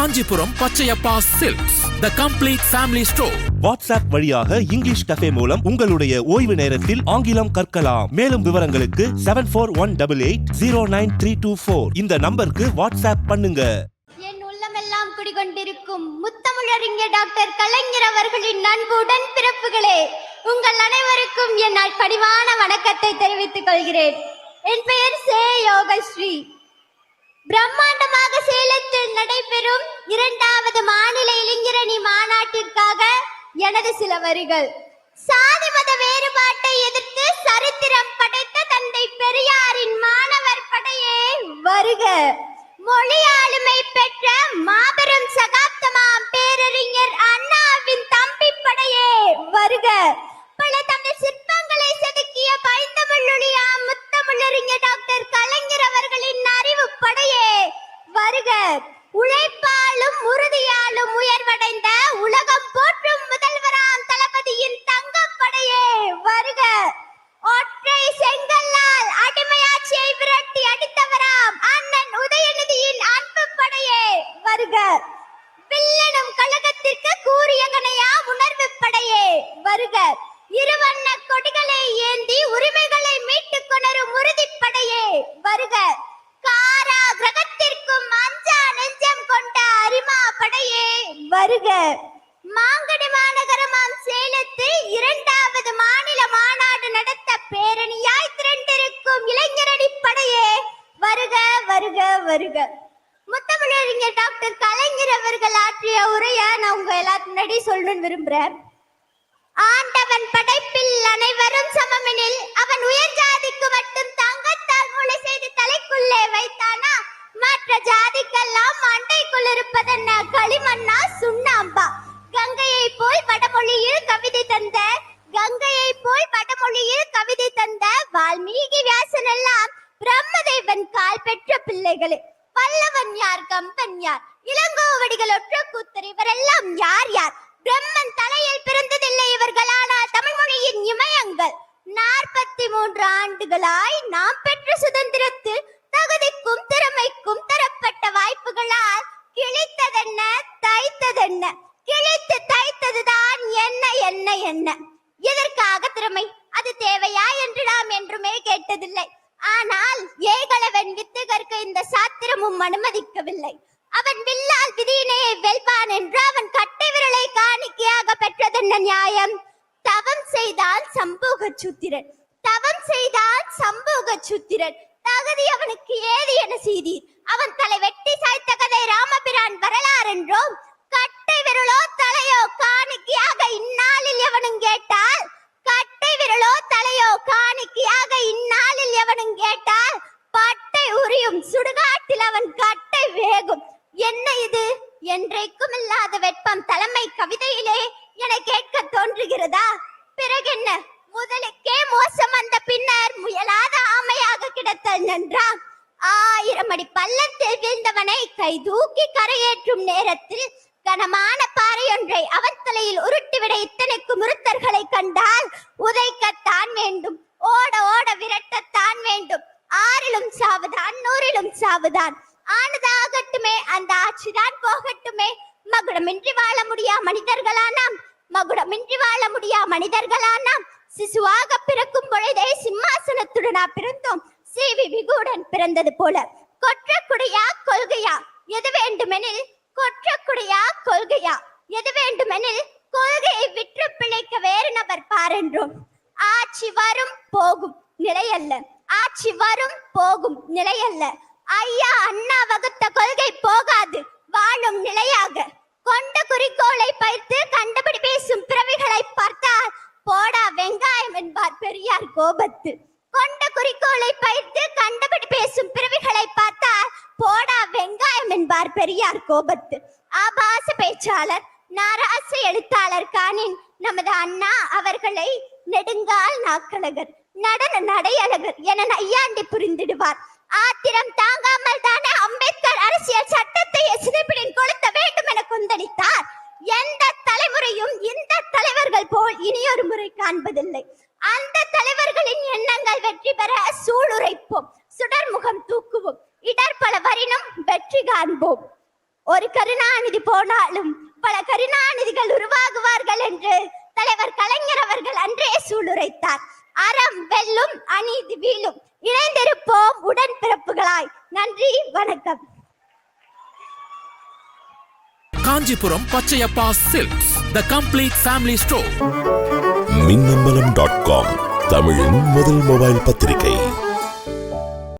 Kanchipuram Pachaiyappa silks the complete family store WhatsApp வழியாக English cafe மூலம் உங்களுடைய ஓய்வு நேரத்தில் ஆங்கிலம் கற்கலாம். மேலும் விவரங்களுக்கு seven four one double eight zero nine three two four இந்த நம்பருக்கு வாட்ஸ்அப் பண்ணுங்க. என் உள்ளமெல்லாம் குடிகொண்டிருக்கும் முத்தமிழறிஞர் டாக்டர் கலைஞர் அவர்களின் நண்பு உடன் பிறப்புகளே உங்கள் அனைவருக்கும் என் பணிவான வணக்கத்தை தெரிவித்துக் கொள்கிறேன். என் பெயர் சே யோகஸ்ரீ பிரம்மாண்டமாக சேலத்தில் நடைபெறும் இரண்டாவது மாநில இளைஞரணி மாநாட்டிற்காக எனது சில வரிகள். சாதி மத வேறுபாட்டை எதிர்த்து சரித்திரம் படைத்த தந்தை பெரியாரின் மாணவர் படையே வருக. மொழி ஆளுமை பெற்ற மாபெரும் சகாப்தமாம் பேரறிஞர் அண்ணாவின் தம்பி படையே வருக. பல தமிழ் சிற்பங்களை செதுக்கிய பைந்தமிழொழியா முத்தமிழறிஞர் டாக்டர் கலைஞர் அவர்கள் படையே வருக. உழைப்பாலும் உறுதியாலும் உயர்வடைந்த உலகம் போற்றும் முதல்வராம் தளபதியின் தங்கப்படையே வருக. ஒற்றை செங்கல்லால் அடிமையாட்சியை விரட்டி அடித்தவராம் அண்ணன் உதயநிதியின் அன்பு படையே வருக. வில்லனும் கழகத்திற்கு கூறியகனையா உணர்வு படையே வருக. இருவண்ண கொடிகளை ஏந்தி உரிமைகளை மீட்டுக் கொணரும் உறுதிப்படையே வருக. படையே வருக. மாங்கடி மாநகரமாம் சேலத்தில் இரண்டாவது மாநில மாநாடு நடத்த பேரணியாய் திரண்டிருக்கும் இளைஞரணி படையே வருக வருக வருக. முத்தமிழறிஞர் டாக்டர் கலைஞர் அவர்கள் ஆற்றிய உரையை நான் உங்க எல்லாத்து முன்னாடி சொல்லணும்னு விரும்புறேன். ஆண்டவன் படைப்பில் அனைவரும் பிள்ளைகளே பல்லவன் யார் கம்பன் யார்? இளங்கோவடிகள் ஒற்ற கூத்தர் இவரெல்லாம் யார் யார்? பிரம்மன் தலையில் பிறந்ததில்லை இவர்கள் ஆனால் தமிழ் மொழியின் இமயங்கள். நாற்பத்தி மூன்று ஆண்டுகளாய் நாம் பெற்ற சுதந்திரத்தில் தகுதிக்கும் திறமைக்கும் தரப்பட்ட வாய்ப்புகளால் கிழித்ததென்ன தைத்ததென்ன? கிழித்து தைத்ததுதான் என்ன என்ன என்ன? எதற்காக திறமை? அது தேவையா என்று நாம் என்றுமே கேட்டதில்லை. ஆனால் ஏகலவன் வித்துகற்கு இந்த சாத்திரமும் அனுமதிக்கவில்லை. அவன் வில்லால் விதியினையை வெல்வான் என்று அவன் கட்டை விரலை காணிக்கையாக பெற்றதென்ன நியாயம்? தவம் செய்தால் சம்பூக சூத்திரன் தவம் செய்தால் சம்பூக சூத்திரன் தகுதி அவனுக்கு ஏது என செய்தீர்? அவன் தலை வெட்டி சாய்த்த கதை ராமபிரான் வரலாறு என்றோ கட்டை விரலோ தலையோ காணி இந்நாளில் எவனும் கேட்டால் கட்டை விரலோ தலையோ காணிக்கையாக இந்நாளில் எவனும் கேட்டால் பட்டை உரியும் சுடுகாட்டில் அவன் கட்டை வேகும். என்ன இது? என்றைக்கும் இல்லாத வெப்பம் தலைமை கவிதையிலே என கேட்க தோன்றுகிறதா? பிறகென்ன? முதலுக்கே மோசம் வந்த பின்னர் முயலாத ஆமையாக கிடத்தல் நன்றா? ஆயிரம் அடி பள்ளத்தில் வீழ்ந்தவனை கை தூக்கி கரையேற்றும் நேரத்தில் கனமான பாறையொன்றை அவன் தலையில் உருட்டிவிட இத்தனைக்கு முருத்தர்களை கண்டால் உதைக்கத்தான் வேண்டும். ஓட ஓட விரட்டத்தான் வேண்டும். ஆறிலும் சாவுதான் நூறிலும் சாவுதான் ஆனதாகட்டுமே அந்த ஆட்சிதான் போகட்டுமே. மகுடமின்றி வாழ முடியா மனிதர்களானாம்? மகுடமின்றி வாழ முடியா மனிதர்களானாம்? சிசுவாக பிறக்கும் பொழுதே சிம்மாசனத்துடனா பிறந்தோம். சிவி விகுடன் பிறந்தது போல. கொற்றக்குடியா கொள்கையா? எது வேண்டுமெனில் கொற்றக்குடியா கொள்கையா? எது வேண்டுமெனில் கொள்கையை விற்று பிழைக்க வேறு நபர் பாரென்றோம் ஆட்சி வரும் போகும் நிலையல்ல. ஆட்சி வரும் போகும் நிலையல்ல. ஐயா அண்ணா வகுத்த கொள்கை போகாது. வாழும் நிலையாக. கொண்ட குறிக்கோளை பயிர்த்து கண்டபடி பேசும் பிறவிகளை பார்த்தால் போடா வெங்காயம் என்பார் பெரியார் கோபத்து. கொண்ட குறிக்கோளை பயிர்த்து கண்டபடி பேசும் பிறவிகளை பார்த்தால் போடா வெங்காயம் என்பார் பெரியார் கோபத்து. ஆபாச பேச்சாளர் நாராச எழுத்தாளர் காணின் நமது அண்ணா அவர்களை நெடுங்கால் நாக்கழகர் நடன நடையழகர் என நையாண்டி புரிந்திடுவார். ஆத்திரம் தாங்காமல் தானே அம்பேத்கர் அரசியல் சட்டத்தை சிதைப்பிடின் கொளுத்த வேண்டும் என கொந்தளித்தார். எந்த தலைமுறையும் இந்த தலைவர்கள் போல் இனியொரு முறை காண்பதில்லை. அந்த தலைவர்களின் எண்ணங்கள் வெற்றி பெற சூளுரைப்போம் சுடர்முகம் தூக்குவோம் இடர் பல வரினும் வெற்றி காண்போம். ஒரு கருணாநிதி போனாலும் பல கருணாநிதிகள் உருவாகுவார்கள் என்று தலைவர் கலைஞர் அவர்கள் அன்றே சூளுரைத்தார். அறம் வெல்லும் அநீதி வீழும். இணைந்திருப்போம் உடன்பிறப்புகளாய். நன்றி வணக்கம். Kanchipuram Pachaiyappa silks the complete family store Minnambalam dot com தமிழின் முதல் மொபைல் பத்திரிகை.